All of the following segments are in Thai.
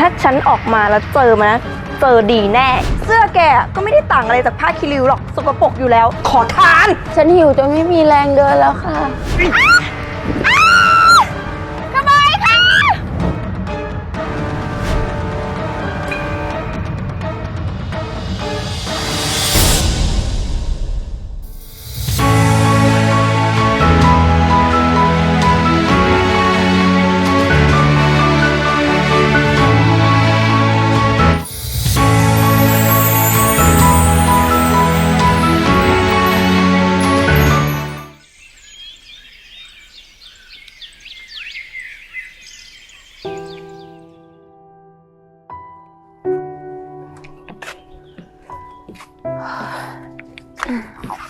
ถ้าฉันออกมาแล้วเจอมานะ เจอดีแน่ เสื้อแกก็ไม่ได้ต่างอะไรจากผ้าคีริวหรอกสกปรกอยู่แล้ว ขอทาน ฉันหิวจนไม่มีแรงเดินแล้วค่ะ Oh.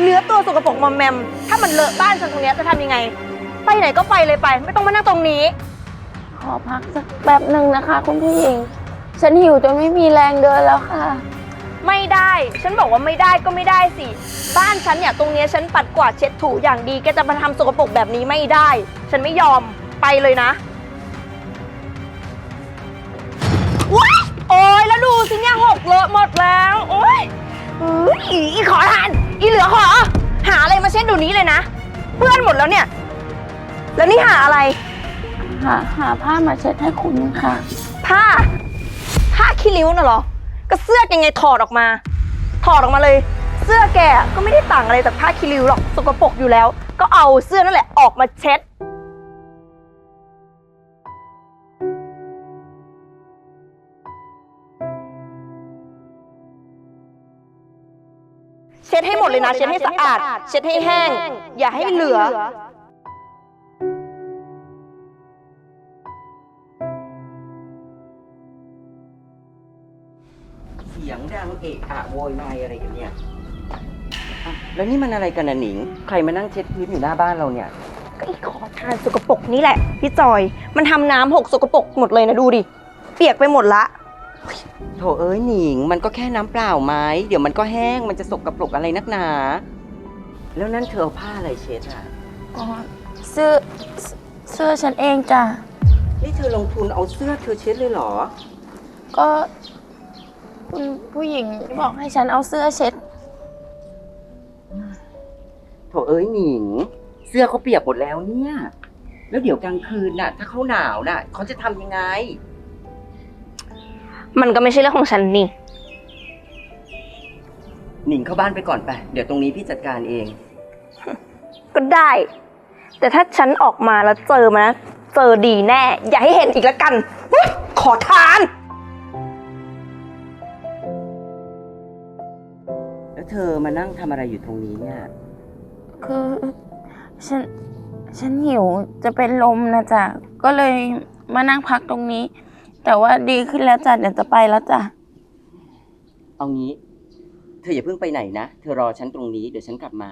เนื้อตัวสกปรกมอมแมม ถ้ามันเลอะบ้านฉันตรงเนี้ยจะทำยังไง ไปไหนก็ไปเลยไป ไม่ต้องมานั่งตรงนี้ ขอพักสักแป๊บหนึ่งนะคะ คุณผู้หญิง ฉันหิวจนไม่มีแรงเดินแล้วค่ะ ไม่ได้ ฉันบอกว่าไม่ได้ก็ไม่ได้สิ บ้านฉันเนี่ยตรงเนี้ยฉันปัดกวาดเช็ดถูอย่างดี แกจะมาทำสกปรกแบบนี้ไม่ได้ ฉันไม่ยอม ไปเลยนะว้ายโอ้ยแล้วดูสิเนี่ยหกเลอะหมดแล้ว โอ้ยอุ๊ยอีขอทาน อีเหลือขอหาอะไรมาเช็ดดูนี้เลยนะเปื้อนหมดแล้วเนี่ย แล้วนี่หาอะไร หาหาผ้ามาเช็ดให้คุณค่ะ ผ้า ผ้าขี้ริ้วน่ะเหรอ ก็เสื้อยังไงถอดออกมา ถอดออกมาเลย เสื้อแกก็ไม่ได้ต่างอะไรจากผ้าขี้ริ้วหรอก สกปรกอยู่แล้ว ก็เอาเสื้อนั่นแหละออกมาเช็ด ดให้หมดเลยนะ เช็ดให้สะอาด เช็ดให้แห้ง อย่าให้เหลือ เสียงดังเอะอะโวยวายอะไรกันเนี่ยอะแล้วนี่มันอะไรกันน่ะหนิง ใครมานั่งเช็ดพื้นอยู่หน้าบ้านเราเนี่ย ก็อีขอทานสกปรกนี่แหละ พี่จอย มันทำน้ำหกสกปรกหมดเลยนะดูดิ เปียกไปหมดละ โถเอ้ยหนิง มันก็แค่น้ำเปล่าไหมเดี๋ยวมันก็แห้งมันจะสกปรกอะไรนักหนา แล้วนั่นเธอเอาผ้าอะไรเช็ดอะ อ๋อเสื้อเสื้อฉันเองจ้ะ นี่เธอลงทุนเอาเสื้อเธอเช็ดเลยเหรอ ก็คุณผู้หญิงบอกให้ฉันเอาเสื้อเช็ด โถเอ้ยหนิง เสื้อเขาเปียกหมดแล้วเนี่ย แล้วเดี๋ยวกลางคืนน่ะ ถ้าเขาหนาวน่ะเขาจะทำยังไง มันก็ไม่ใช่เรื่องของฉันนี่ หนิงเข้าบ้านไปก่อนไป เดี๋ยวตรงนี้พี่จัดการเอง ก็ได้ แต่ถ้าฉันออกมาแล้วเจอมานะเจอดีแน่ อย่าให้เห็นอีกแล้วกันอุ๊ยขอทาน แล้วเธอมานั่งทำอะไรอยู่ตรงนี้เนี่ย คือฉัน ฉันหิวจะเป็นลมนะจ๊ะ ก็เลยมานั่งพักตรงนี้ แต่ว่าดีขึ้นแล้วจ้ะเดี๋ยวจะไปแล้วจ้ะเอางี้ เธออย่าเพิ่งไปไหนนะ เธอรอฉันตรงนี้เดี๋ยวฉันกลับมา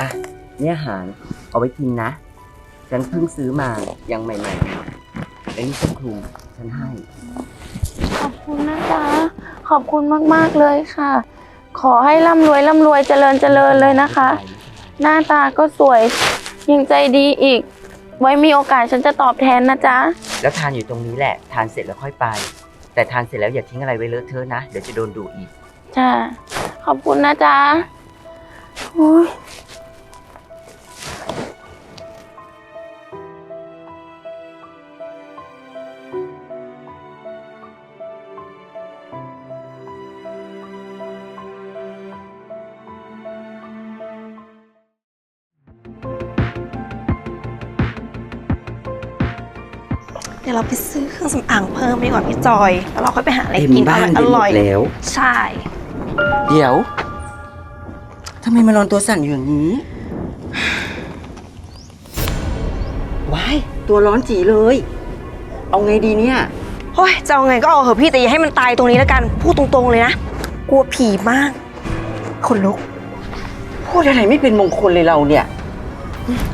อะ เนี่ยอาหารเอาไว้กินนะ ฉันเพิ่งซื้อมายังใหม่ๆไอ้นี่สักครูฉันให้ ขอบคุณนะจ๊ะขอบคุณมากๆเลยค่ะ ขอให้ร่ำรวยร่ำรวยเจริญเจริญเลยนะคะ หน้าตาก็สวยยังใจดีอีก ไว้มีโอกาสฉันจะตอบแทนนะจ๊ะแล้วทานอยู่ตรงนี้แหละ ทานเสร็จแล้วค่อยไป แต่ทานเสร็จแล้วอย่าทิ้งอะไรไว้เลอะเทอะนะ เดี๋ยวจะโดนดูอีก จ้า ขอบคุณนะจ๊ะโอ้ยเดี๋ยวเราไปซื้อเครื่องสำอางเพิ่มดีกว่าพี่จอย แล้วเราค่อยไปหาอะไรเต็มกินอบ้านร่อยไปอหมร่อยดแล้ว ใช่ เดี๋ยวทำไมมานอนตัวสั่นอยู่อย่างนี้ ว้าย ตัวร้อนจีเลย เอาไงดีเนี่ยโอ้ยจะเอาไงก็เอาเหอะพี่แต่อย่าให้มันตายตรงนี้แล้วกัน พูดตรงๆเลยนะ กลัวผีมาก คนลุก พูดอะไรไม่เป็นมงคลเลยเราเนี่ย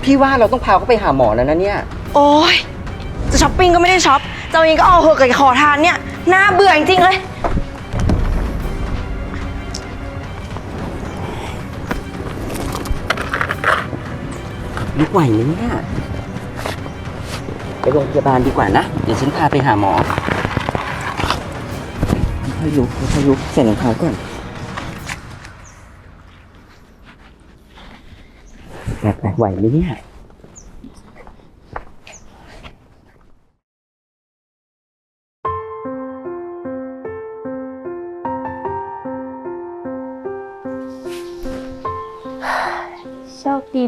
พี่ว่าเราต้องพาเขาไปหาหมอแล้วนะเนี่ย โอ้ยจะช้อปปิ้งก็ไม่ได้ช็อปจะเอาเองก็เอาเหอะกับขอทานเนี่ย น่าเบื่อจริงๆเลย ลุกไหวไหมเนี่ยไปโรงพยาบาลดีกว่านะ เดี๋ยวฉันพาไปหาหมอค่อยลุกค่อยลุกใส่รองเท้าก่อนแบบไหวไหมเนี่ย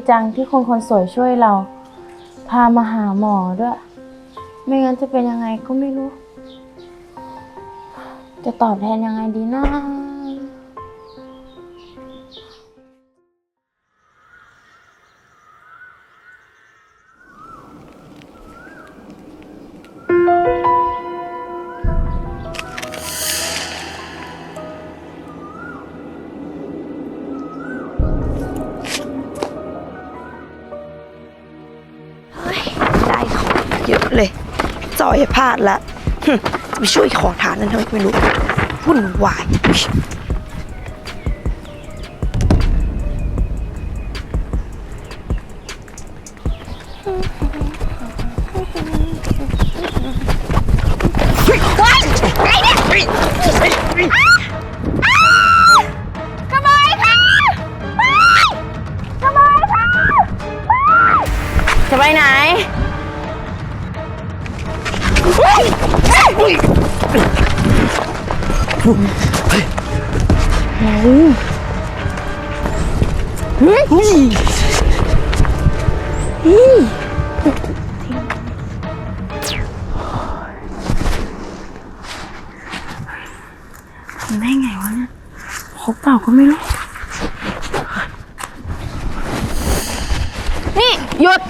จังที่คนคนสวยช่วยเรา พามาหาหมอด้วย ไม่งั้นจะเป็นยังไงก็ไม่รู้ จะตอบแทนยังไงดีนะ เลยจอยอยาพลาดละจะไปช่วยขอทานนั่นทำไมก็ไม่รู้วุ่นวายจะไปไหน ทำได้ไงวะเนี่ยครบเปล่าก็ไม่รู้ นี่ หยุด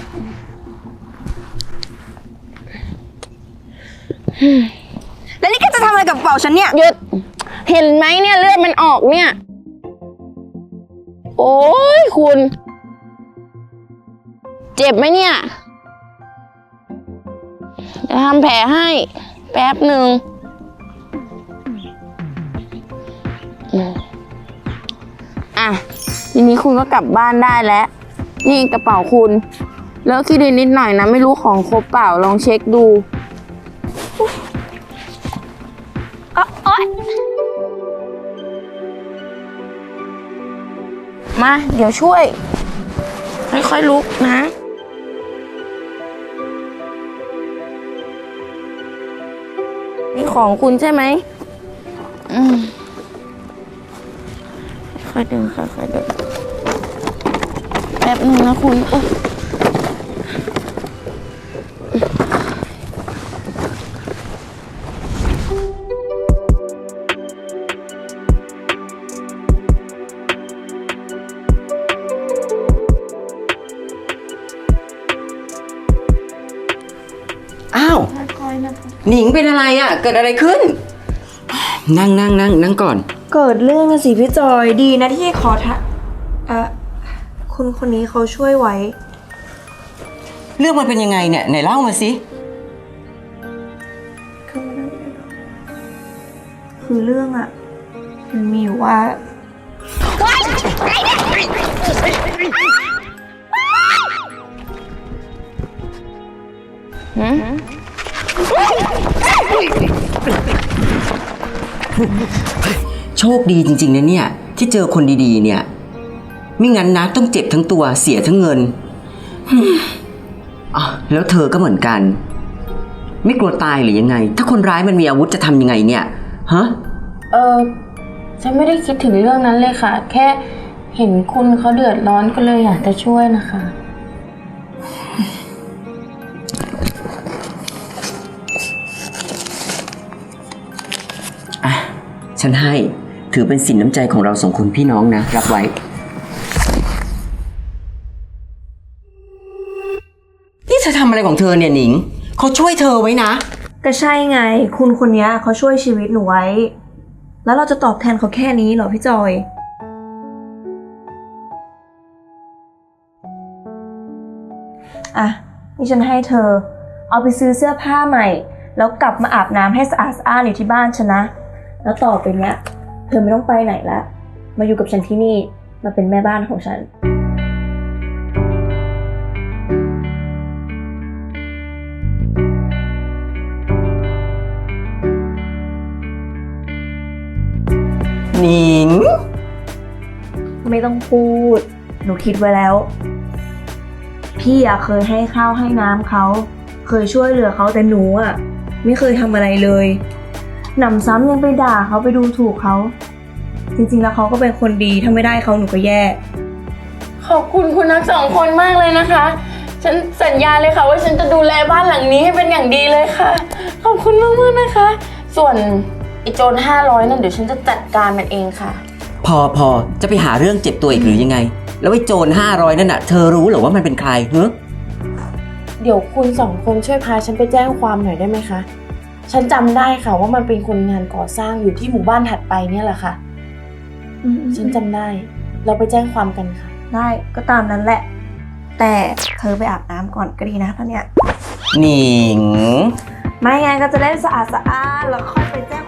แล้วนี่แกจะทำอะไรกับกระเป๋า ฉันเนี่ย หยุด เห็นไหมเนี่ยเลือดมันออกเนี่ย โอ้ยคุณ เจ็บไหมเนี่ย จะทำแผลให้ แป๊บหนึ่งอะทีนี้คุณก็กลับบ้านได้แล้ว นี่กระเป๋าคุณ แล้วคิดดีนิดหน่อยนะ ไม่รู้ของครบเปล่าลองเช็คดู มา เดี๋ยวช่วย ค่อยๆลุกนะ นี่ของคุณใช่ไหมอืมค่อยๆดึงค่อยๆดึงแป๊บนึงนะคุณโอ๊ยอ หนิงเป็นอะไรอะ่ะ เกิดอะไรขึ้น นั่งนั่งนั่งนั่งก่อน เกิดเรื่องนะสิพี่จอยดีนะที่ขอทานเอ่อคุณคนนี้เขาช่วยไว้ เรื่องมันเป็นยังไงเนี่ยไหนเล่ามาสิ คือเรื่องอะมันมีอยู่ว่า หืม โชคดีจริง ๆ นะเนี่ย ที่เจอคนดีๆ เนี่ย ไม่งั้นนะต้องเจ็บทั้งตัวเสียทั้งเงินอะแล้วเธอก็เหมือนกัน ไม่กลัวตายหรือยังไง ถ้าคนร้ายมันมีอาวุธจะทำยังไงเนี่ย ฮะ เออฉันไม่ได้คิดถึงเรื่องนั้นเลยค่ะ แค่เห็นคุณเขาเดือดร้อนก็เลยอยากจะช่วยนะคะ ฉันให้ถือเป็นสินน้ำใจของเราสองคนพี่น้องนะ รับไว้ นี่เธอทำอะไรของเธอเนี่ยหนิง เขาช่วยเธอไว้นะ ก็ใช่ไง คุณคนเนี้ยเขาช่วยชีวิตหนูไว้ แล้วเราจะตอบแทนเขาแค่นี้เหรอพี่จอย อะ นี่ฉันให้เธอ เอาไปซื้อเสื้อผ้าใหม่ แล้วกลับมาอาบน้ำให้สะอาดสะอ้านอยู่ที่บ้านฉันนะ แล้วต่อไปเนี้ย เธอไม่ต้องไปไหนละมาอยู่กับฉันที่นี่มาเป็นแม่บ้านของฉันหนิง ไม่ต้องพูด หนูคิดไว้แล้ว พี่อะเคยให้ข้าวให้น้ำเขา เคยช่วยเหลือเขาแต่หนูอะไม่เคยทำอะไรเลย หนำซ้ำยังไปด่าเขาไปดูถูกเขา จริงๆแล้วเขาก็เป็นคนดีถ้าไม่ได้เขาหนูก็แย่ ขอบคุณคุณทั้งสองคนมากเลยนะคะ ฉันสัญญาเลยค่ะ ว่าฉันจะดูแลบ้านหลังนี้ให้เป็นอย่างดีเลยค่ะ ขอบคุณมากๆนะคะ ส่วนไอ้โจรห้าร้อยนั่นเดี๋ยวฉันจะจัดการมันเองค่ะ พอพอจะไปหาเรื่องเจ็บตัวอีกหรือยังไง แล้วไอ้โจรห้าร้อยนั่นน่ะเธอรู้เหรอว่ามันเป็นใครเฮ้เดี๋ยวคุณสองคนช่วยพาฉันไปแจ้งความหน่อยได้ไหมคะ ฉันจำได้ค่ะว่ามันเป็นคนงานก่อสร้างอยู่ที่หมู่บ้านถัดไปเนี่ยแหละค่ะฉันจำได้ เราไปแจ้งความกันค่ะ ได้ก็ตามนั้นแหละ แต่เธอไปอาบน้ำก่อนก็ดีนะตอนเนี้ยหนิง ไม่งั้นก็จะได้สะอาดสะอาดแล้วค่อยไปแจ้ง